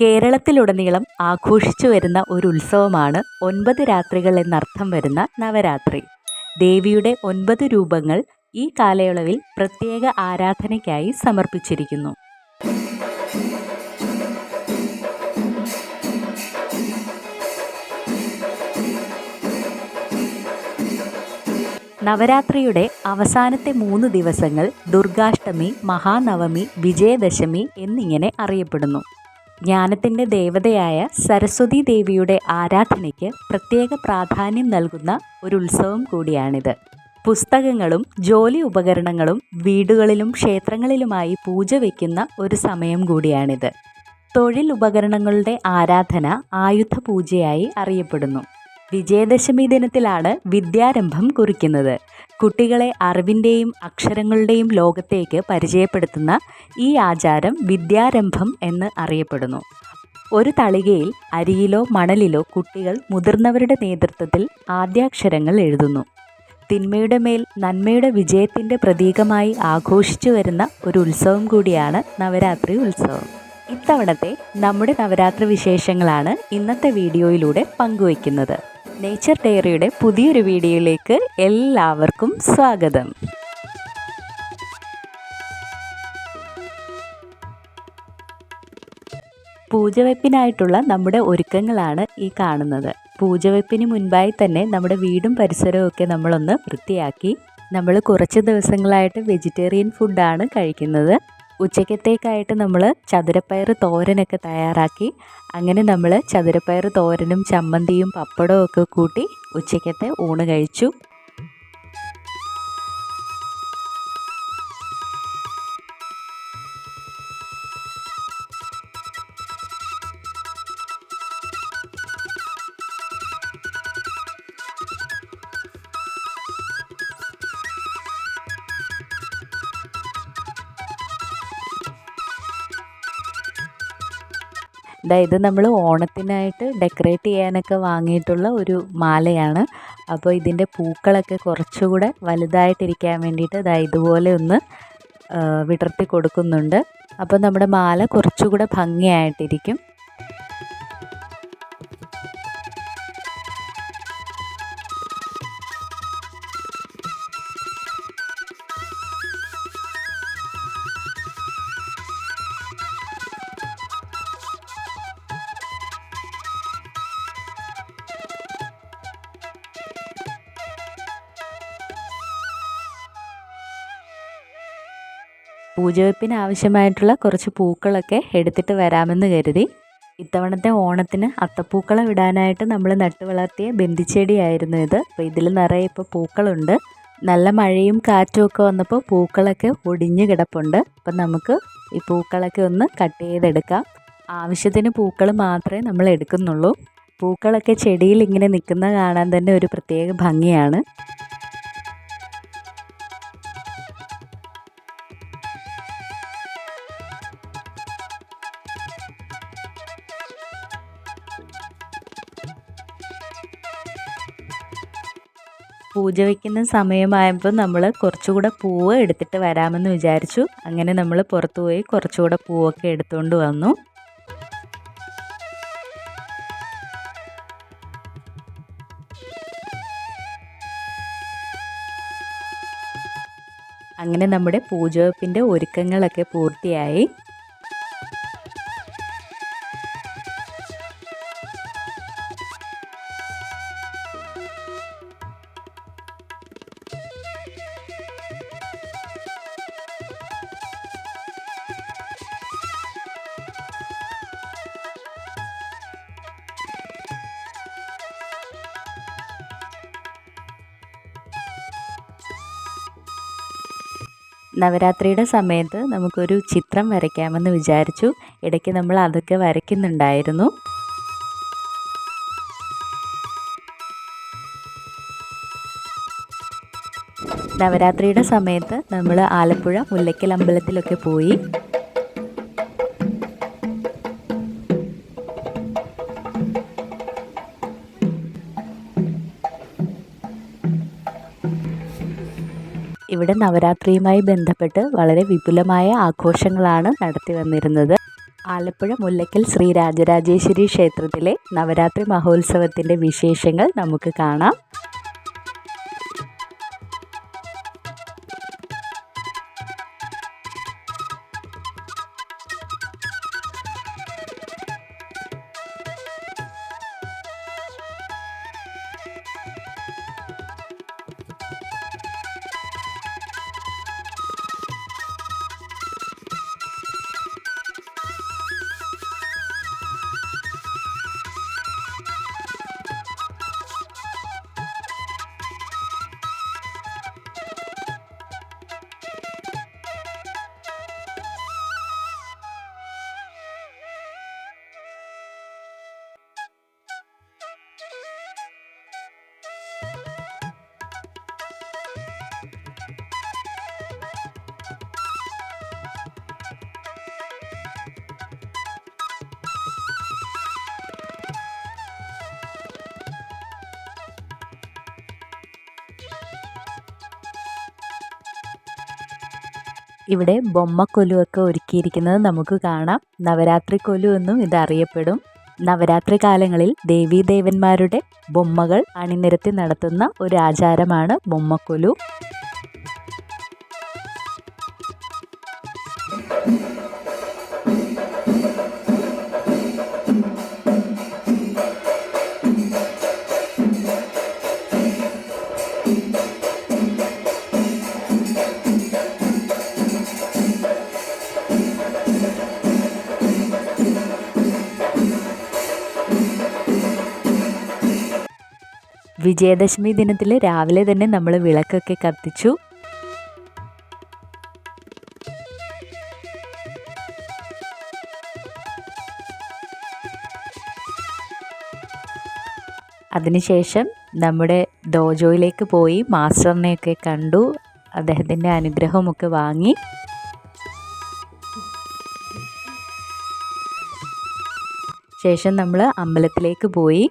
കേരളത്തിലുടനീളം ആഘോഷിച്ചു വരുന്ന ഒരു ഉത്സവമാണ് ഒൻപത് രാത്രികൾ എന്നർത്ഥം വരുന്ന നവരാത്രി. ദേവിയുടെ ഒൻപത് രൂപങ്ങൾ ഈ കാലയളവിൽ പ്രത്യേക ആരാധനയ്ക്കായി സമർപ്പിച്ചിരിക്കുന്നു. നവരാത്രിയുടെ അവസാനത്തെ മൂന്ന് ദിവസങ്ങൾ ദുർഗാഷ്ടമി മഹാനവമി വിജയദശമി എന്നിങ്ങനെ അറിയപ്പെടുന്നു. ജ്ഞാനത്തിന്റെ ദേവതയായ സരസ്വതി ദേവിയുടെ ആരാധനയ്ക്ക് പ്രത്യേക പ്രാധാന്യം നൽകുന്ന ഒരു ഉത്സവം കൂടിയാണിത്. പുസ്തകങ്ങളും ജോലി ഉപകരണങ്ങളും വീടുകളിലും ക്ഷേത്രങ്ങളിലുമായി പൂജ വയ്ക്കുന്ന ഒരു സമയം കൂടിയാണിത്. തൊഴിൽ ഉപകരണങ്ങളുടെ ആരാധന ആയുധ പൂജയായി അറിയപ്പെടുന്നു. വിജയദശമി ദിനത്തിലാണ് വിദ്യാരംഭം കുറിക്കുന്നത്. കുട്ടികളെ അറിവിന്റെയും അക്ഷരങ്ങളുടെയും ലോകത്തേക്ക് പരിചയപ്പെടുത്തുന്ന ഈ ആചാരം വിദ്യാരംഭം എന്ന് അറിയപ്പെടുന്നു. ഒരു തളികയിൽ അരിയിലോ മണലിലോ കുട്ടികൾ മുതിർന്നവരുടെ നേതൃത്വത്തിൽ ആദ്യാക്ഷരങ്ങൾ എഴുതുന്നു. തിന്മയുടെ മേൽ നന്മയുടെ വിജയത്തിന്റെ പ്രതീകമായി ആഘോഷിച്ചു വരുന്ന ഒരു ഉത്സവം കൂടിയാണ് നവരാത്രി ഉത്സവം. ഇത്തവണത്തെ നമ്മുടെ നവരാത്രി വിശേഷങ്ങളാണ് ഇന്നത്തെ വീഡിയോയിലൂടെ പങ്കുവയ്ക്കുന്നത്. നേച്ചർ ഡയറിയുടെ പുതിയൊരു വീഡിയോയിലേക്ക് എല്ലാവർക്കും സ്വാഗതം. പൂജവെപ്പിനായിട്ടുള്ള നമ്മുടെ ഒരുക്കങ്ങളാണ് ഈ കാണുന്നത്. പൂജവെപ്പിന് മുൻപായി തന്നെ നമ്മുടെ വീടും പരിസരവും ഒക്കെ നമ്മളൊന്ന് വൃത്തിയാക്കി നമ്മൾ കുറച്ച് ദിവസങ്ങളായിട്ട് വെജിറ്റേറിയൻ ഫുഡാണ് കഴിക്കുന്നത്. ഉച്ചക്കത്തേക്കായിട്ട് നമ്മൾ ചതുരപ്പയർ തോരനൊക്കെ തയ്യാറാക്കി. അങ്ങനെ നമ്മൾ ചതുരപ്പയർ തോരനും ചമ്മന്തിയും പപ്പടവും ഒക്കെ കൂട്ടി ഉച്ചക്കത്തെ ഊണ് കഴിച്ചു. ഇത് നമ്മൾ ഓണത്തിനായിട്ട് ഡെക്കറേറ്റ് ചെയ്യാനൊക്കെ വാങ്ങിയിട്ടുള്ള ഒരു മാലയാണ്. അപ്പോൾ ഇതിന്റെ പൂക്കളൊക്കെ കുറച്ചുകൂടെ വലുതായിട്ടിരിക്കാൻ വേണ്ടിയിട്ട് ദാ ഇതുപോലെ ഒന്ന് വിടർത്തി കൊടുക്കുന്നുണ്ട്. അപ്പോൾ നമ്മുടെ മാല കുറച്ചുകൂടെ ഭംഗിയായിട്ടിരിക്കും. പൂജവെപ്പിന് ആവശ്യമായിട്ടുള്ള കുറച്ച് പൂക്കളൊക്കെ എടുത്തിട്ട് വരാമെന്ന് കരുതി. ഇത്തവണത്തെ ഓണത്തിന് അത്തപ്പൂക്കളം ഇടാനായിട്ട് നമ്മൾ നട്ടു വളർത്തിയ ബന്ദിച്ചെടിയായിരുന്നു ഇത്. അപ്പോൾ ഇതിൽ നിറയെ ഇപ്പോൾ പൂക്കളുണ്ട്. നല്ല മഴയും കാറ്റും ഒക്കെ വന്നപ്പോൾ പൂക്കളൊക്കെ ഒടിഞ്ഞു കിടപ്പുണ്ട്. അപ്പം നമുക്ക് ഈ പൂക്കളൊക്കെ ഒന്ന് കട്ട് ചെയ്തെടുക്കാം. ആവശ്യത്തിന് പൂക്കൾ മാത്രമേ നമ്മൾ എടുക്കുന്നുള്ളൂ. പൂക്കളൊക്കെ ചെടിയിൽ ഇങ്ങനെ നിൽക്കുന്ന കാണാൻ തന്നെ ഒരു പ്രത്യേക ഭംഗിയാണ്. പൂജ വയ്ക്കുന്ന സമയമായപ്പോൾ നമ്മൾ കുറച്ചുകൂടെ പൂവ് എടുത്തിട്ട് വരാമെന്ന് വിചാരിച്ചു. അങ്ങനെ നമ്മൾ പുറത്തു പോയി കുറച്ചുകൂടെ പൂവൊക്കെ എടുത്തുകൊണ്ട് വന്നു. അങ്ങനെ നമ്മുടെ പൂജവെപ്പിന്റെ ഒരുക്കങ്ങളൊക്കെ പൂർത്തിയായി. നവരാത്രിയുടെ സമയത്ത് നമുക്കൊരു ചിത്രം വരയ്ക്കാമെന്ന് വിചാരിച്ചു. ഇടയ്ക്ക് നമ്മൾ അതൊക്കെ വരയ്ക്കുന്നുണ്ടായിരുന്നു. നവരാത്രിയുടെ സമയത്ത് നമ്മൾ ആലപ്പുഴ മുല്ലയ്ക്കൽ അമ്പലത്തിലൊക്കെ പോയി. ഇവിടെ നവരാത്രിയുമായി ബന്ധപ്പെട്ട് വളരെ വിപുലമായ ആഘോഷങ്ങളാണ് നടത്തി വന്നിരുന്നത്. ആലപ്പുഴ മുല്ലക്കൽ ശ്രീ രാജരാജേശ്വരി ക്ഷേത്രത്തിലെ നവരാത്രി മഹോത്സവത്തിന്റെ വിശേഷങ്ങൾ നമുക്ക് കാണാം. ഇവിടെ ബൊമ്മക്കൊലുവൊക്കെ ഒരുക്കിയിരിക്കുന്നത് നമുക്ക് കാണാം. നവരാത്രി കൊലു എന്നും ഇത് അറിയപ്പെടും. നവരാത്രി കാലങ്ങളിൽ ദേവീദേവന്മാരുടെ ബൊമ്മകൾ അണിനിരത്തി നടത്തുന്ന ഒരു ആചാരമാണ് ബൊമ്മക്കൊലു. വിജയദശമി ദിനത്തിൽ രാവിലെ തന്നെ നമ്മൾ വിളക്കൊക്കെ കത്തിച്ചു. അതിനുശേഷം നമ്മുടെ ഡോജോയിലേക്ക് പോയി മാസ്റ്ററിനെയൊക്കെ കണ്ടു. അദ്ദേഹത്തിന്റെ അനുഗ്രഹമൊക്കെ വാങ്ങി. ശേഷം നമ്മൾ അമ്പലത്തിലേക്ക് പോയി.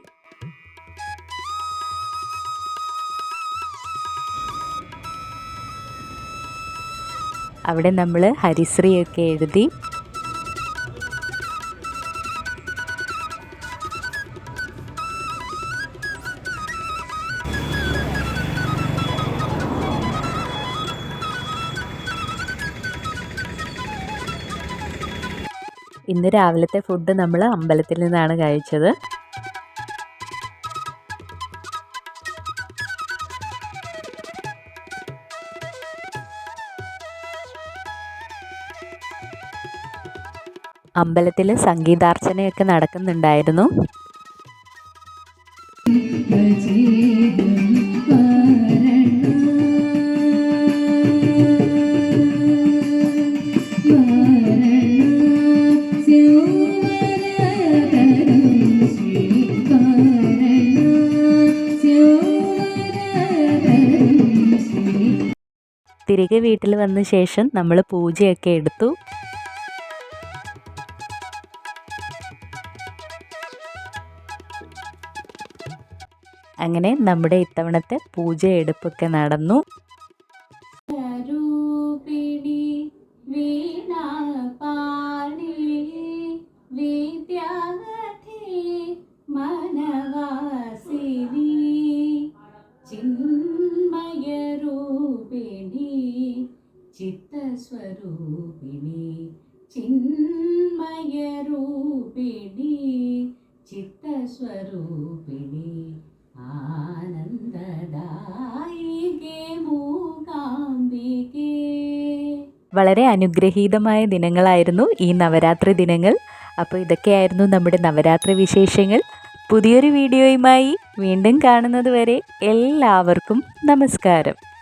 അവിടെ നമ്മൾ ഹരിശ്രീയൊക്കെ എഴുതി. ഇന്ന് രാവിലത്തെ ഫുഡ് നമ്മൾ അമ്പലത്തിൽ നിന്നാണ് കഴിച്ചത്. അമ്പലത്തിൽ സംഗീതാർച്ചനയൊക്കെ നടക്കുന്നുണ്ടായിരുന്നു. തിരികെ വീട്ടിൽ വന്ന ശേഷം നമ്മൾ പൂജയൊക്കെ എടുത്തു. അങ്ങനെ നമ്മുടെ ഇത്തവണത്തെ പൂജ എടുപ്പൊക്കെ നടന്നു ചിന്മയരൂപിണി ചിത്തസ്വരൂപിണി ചിന്മയരൂപിണി ചിത്തസ്വരൂപിണി. വളരെ അനുഗ്രഹീതമായ ദിനങ്ങളായിരുന്നു ഈ നവരാത്രി ദിനങ്ങൾ. അപ്പോൾ ഇതൊക്കെയായിരുന്നു നമ്മുടെ നവരാത്രി വിശേഷങ്ങൾ. പുതിയൊരു വീഡിയോയുമായി വീണ്ടും കാണുന്നത് വരെ എല്ലാവർക്കും നമസ്കാരം.